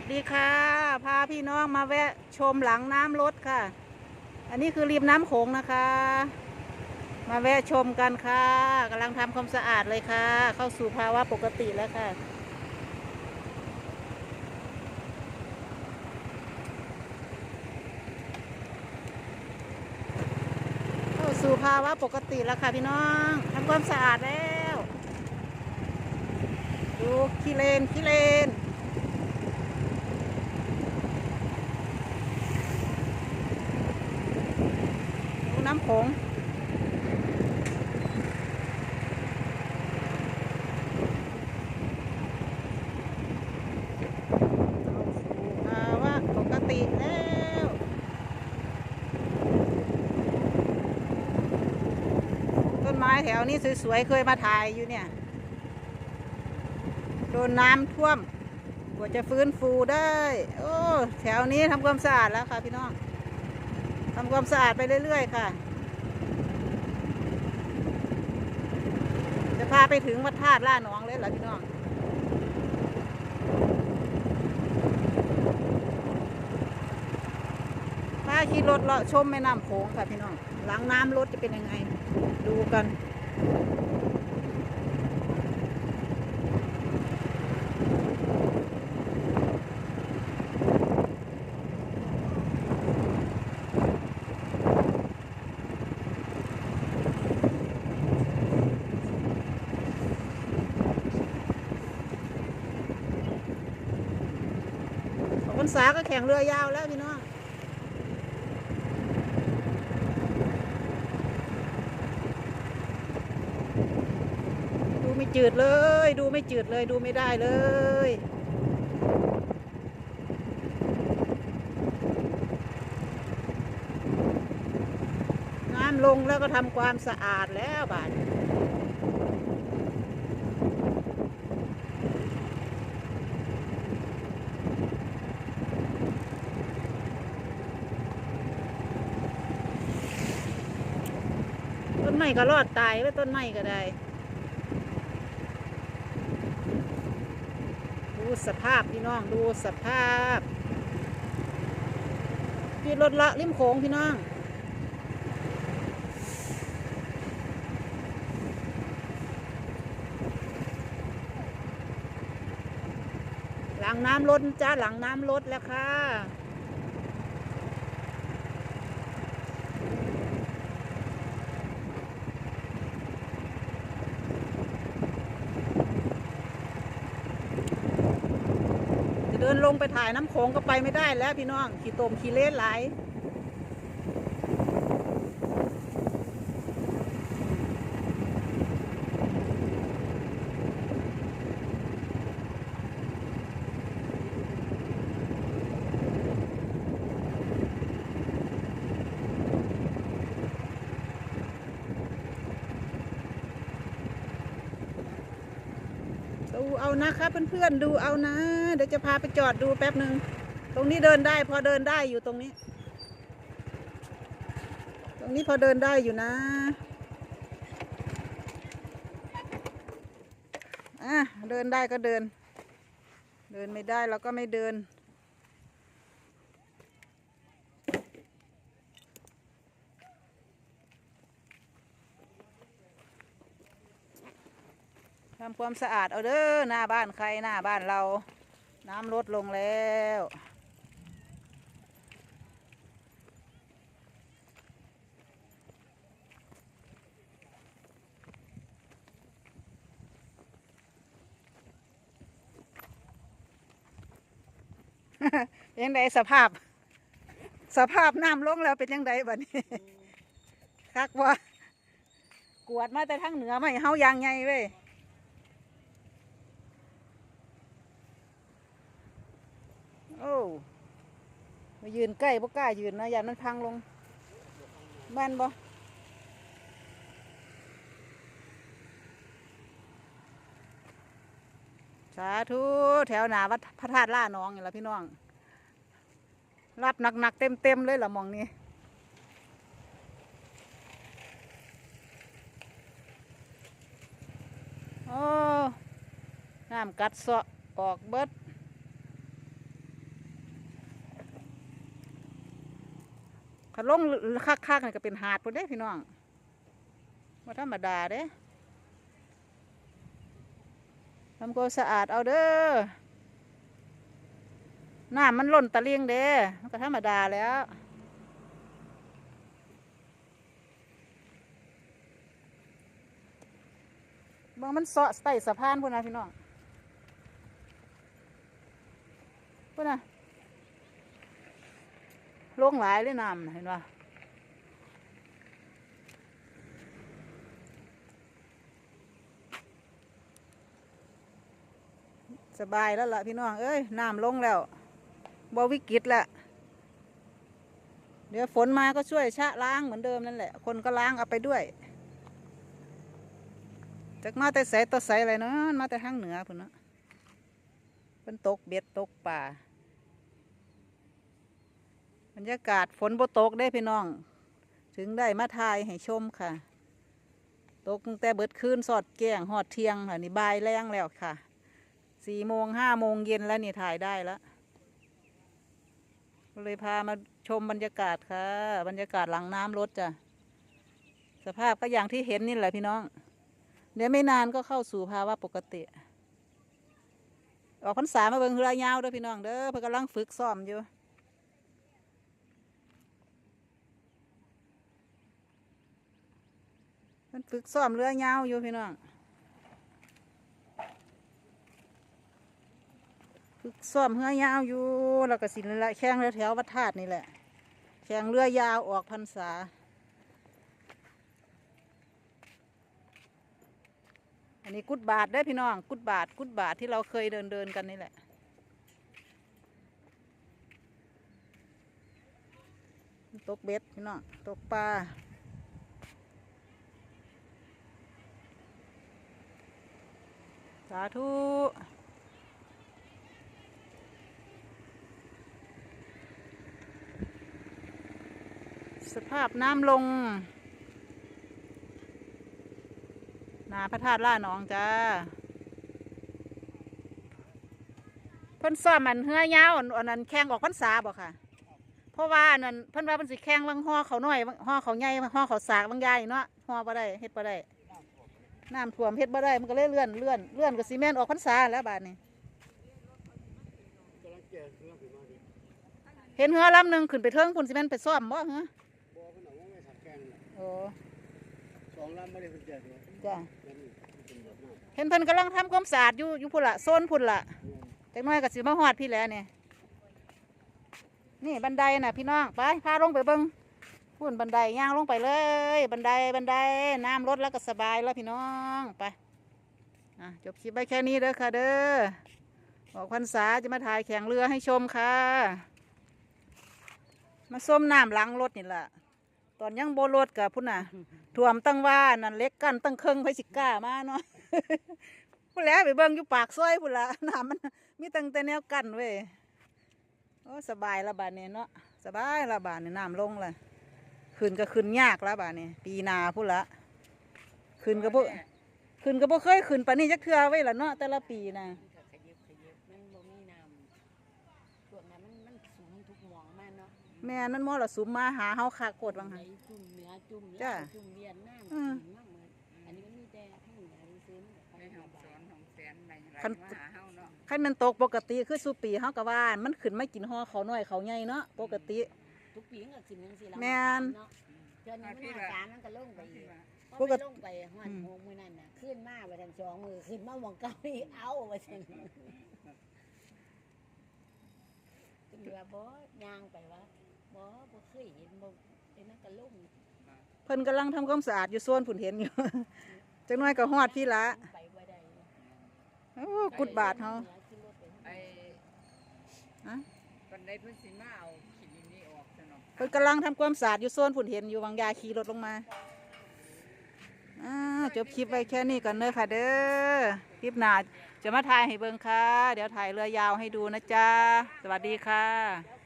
วัสดีค่ะ พาพี่น้องมาแวะชมหลังน้ำรถค่ะ อันนี้คือริมน้ำโขงนะคะ มาแวะชมกันค่ะกำลังทำความสะอาดเลยค่ะ เข้าสู่ภาวะปกติแล้วค่ะ เข้าสู่ภาวะปกติแล้วค่ะพี่น้องทำความสะอาดแล้ว ดูขี้เลนขี้เลน ดูน้งเข้าสู่ภาวะปกติแล้วต้นไม้แถวนี้สวยๆ เคยมาถ่ายอยู่เนี่ย โดนน้ำท่วม กว่าจะฟื้นฟูได้ โอ้ แถวนี้ทำความสะอาดแล้วค่ะพี่น้องทำความสะอาดไปเรื่อย ๆ ค่ะ จะพาไปถึงวัดธาตุล่าหนองเลยเหรอพี่น้องพาขี่รถเลาะชมแม่น้ำโขงค่ะพี่น้องหลังน้ำรถจะเป็นยังไง ดูกัน ษาก็แข่งเรือยาวแล้วพี่น้องดูไม่จืดเลย ดูไม่จืดเลยดูไม่ได้เลยน้ำลงแล้วก็ทำความสะอาดแล้วบาดนี้ ก็รอดตายไว้ต้นไม้ก็ได้ดูสภาพพี่น้องดูสภาพพี่รถละริมโขงพี่น้องหลังน้ำลดจ้าหลังน้ำลดแล้วค่ะ จะเดิ นลงไปถ่ายน้ำโขงก็ไปไม่ได้แล้วพี่น้อง ขี่ตมขี่เล่นหลาย เอานะคะเพื่อนๆดูเอานะ เดี๋ยวจะพาไปจอดดูแป๊บหนึ่งตรงนี้เดินได้พอเดินได้อยู่ตรงนี้ ตรงนี้พอเดินได้อยู่นะอะเดินได้ก็เดิน เดินไม่ได้เราก็ไม่เดิน ทำความสะอาดเอาเด้อหน้าบ้านใครหน้าบ้านเรา น้ำลดลงแล้วเป็นยังไงสภาพ สภาพน้ำลงแล้วเป็นยังไงบัดนี้คักว่ากวดมาแต่ทั้งเหนือไม่เฮายางไงเว้ย โอ้มายืนใกล้บ่กล้ายืนนะยันมันพังลงแม่นบ่สาธุแถวหนาวัดพระธาตุล่าน้องนี่ละพี่น้อง รับหนักๆเต็มๆเลยละมองนี้โอ้น้ำกัดเสาะออกเบิด ขันลงคักๆนี่ก็เป็นหาดพุ่นเด้พี่น้องว่าธรรมดาเด้ทำความสะอาดเอาเด้อน้ำมันหล่นตะเลียงเด้มันก็ธรรมดาแล้วบางมันเสาะใต้สะพานพุ่นนะพี่น้องพุ่นนะ ลงหลายเลยน้ำเห็นป่ะสบายแล้วล่ะพี่น้อง เอ้ย น้ำลงแล้วบ่วิกฤตแล้วเดี๋ยวฝนมาก็ช่วยชะล้างเหมือนเดิมนั่นแหละ คนก็ล้างเอาไปด้วย จากมาแต่ใสต่อใสอะไรเนาะมาแต่ทางเหนือพุ่นเนาะเป็นตกเบ็ดตกป่า รรยากาศฝนโบตกได้พี่น้อง ถึงได้มาถ่ายให้ชมค่ะ ตกตั้งแต่เบิดคืนสอดแก้งหอดเทียงค่ะนี่บายแรงแล้วค่ะสี่โมงห้าโมงเย็นแล้วนี่ถ่ายได้แล้วเลยพามาชมบรรยากาศค่ะ บรรยากาศหลังน้ำรถจ้ะสภาพก็อย่างที่เห็นนี่แหละพี่น้อง เดี๋ยวไม่นานก็เข้าสู่ภาวะปกติ ออกพรรษามาเบิ่งเรือยาวเด้อพี่น้องเด้อเพิ่นกำลังฝึกซ้อมอยู่ มันฝึกซ้อมเรือยาวอยู่พี่น้องฝึกซ้อมเรือยาวอยู่แล้วก็สิละแข่งเรือแถววัดธาตุนี่แหละแข่งเรือยาวออกพรรษาอันนี้กุดบาทได้พี่น้อง กุดบาท กุดบาทที่เราเคยเดินเดินกันนี่แหละ ตกเบ็ดพี่น้อง ตกปลา สาธุสภาพน้ำลง นาพระธาตุล่าหนองจ้าเพิ่นซ้อมมันเฮือยาวอันอันนั้นแข่งออกพรรษาบ่ค่ะ เพราะว่าอันนั้นเพิ่นว่าเพิ่นสิแข่งบางห่อเขาหน้อยห่อเขาใหญ่ห่อเขาสากบางใหญ่เนาะห่อบ่ได้เฮ็ดบ่ได้ น้ำท่วมเฮ็ดบ่ได้มันก็เลยเลื่อนเลื่อนเลื่อนก็สิแม่นออกพรรษาแล้วบาดนี้ เห็นเฮือลำหนึ่งขึ้นไปเทิงพุ่นสิแม่นไปซ้อมบ่เหรอเพิ่นเอางน่ะโอ้สองลำบ่ได้เพิ่นแจกเลยจ้ะเห็นเพิ่นกำลังทำความสะอาดอยู่อยู่พุ่นละโซนพุ่นละจักน้อยก็สิมาฮอดพี่แล้วเนี่ยนี่บันไดน่ะพี่น้องไปพาลงไปเบิ่ง พุ่นบันไดย่างลงไปเลย บันไดบันไดน้ำลดแล้วก็สบายแล้วพี่น้องไปจบคลิปไปแค่นี้เด้อค่ะเด้อออกพรรษาจะมาถ่ายแข่งเรือให้ชมค่ะ มาส้มน้ำล้างรถนี่แหละตอนยังโบรถกับพุ่นน่ะท่วมตั้งว่านั่นเล็กกันตั้งเครื่องไฟสิก้ามาเนาะพูดแล้วไปเบิ่งอยู่ปากซอยพูดละน้ำมันมีตั้งแต่แนวกันเว้ยโอ้สบายละบาดนี้เนาะสบายละบาดนี้น้ำลงเละ ขึ้นก็ขึ้นยากละบาดนี้ปีหนาพูดละขึ้นก็บ่ขึ้นก็บ่เคยขึ้นปานนี้จักเทื่อไว้ละเนาะแต่ละปีนะมันก็ขยิบขยิบมันบ่มีน้ำพวกนั้นมันมันสูงทุกหมองมากเนาะแม่นั่นมอละสุมมาหาเฮาคากดวังไหนหัน จุ่มเหนือจุ่มจ้ะ ล่างจุ่มเวียนน้ำอืมกินมากเหมือนอันนี้มันมีแต่ข้างเหนือซื้อมันก็ในไปห้องหาสบ้าอนนห้องแสนในไรคันมาหาเฮาเนาะ คันมันตกปกติคือสุปีเฮาก็ว่ามันขึ้นมากินห่อเขาน้อยเขาใหญ่เนาะปกติ ทุกปีมันก็ขึ้นจังซี่ละแม่นเนาะเดือนนี้มันหาสารมันก็ลงไปอีกปปกกติติลงไปหอนโมงมื้อนั้นน่ะขึ้นมาไปทางสองมือขึ้นมาหมองเก้าอีกเอาว่าซั่นเหลือบ่ย่างไปว่าบ่บ่เคยเห็นบ่เป็นนั่นก็ลงเพิ่นกำลังทำความสะอาดอยู่โซนผุนเห็นอยู่ จังน้อยก็ฮอดพี่ละไปบ่ได้โอ้กุดบาทเฮา ไอ้อะปันไดเพิ่นสิมาเอาขี้ดินนี้ออกซะ เนาะเพิ่นกำลังทำความสะอาดอยู่โซนฝุ่นเห็นอยู่วางยาขี่รถลงมาอ่าจบคลิปไว้แค่นี้ก่อนเนอะค่ะเด้อ คลิปหน้าจะมาถ่ายให้เบิ่งค่ะ เดี๋ยวถ่ายเรือยาวให้ดูนะจ๊ะ สวัสดีค่ะ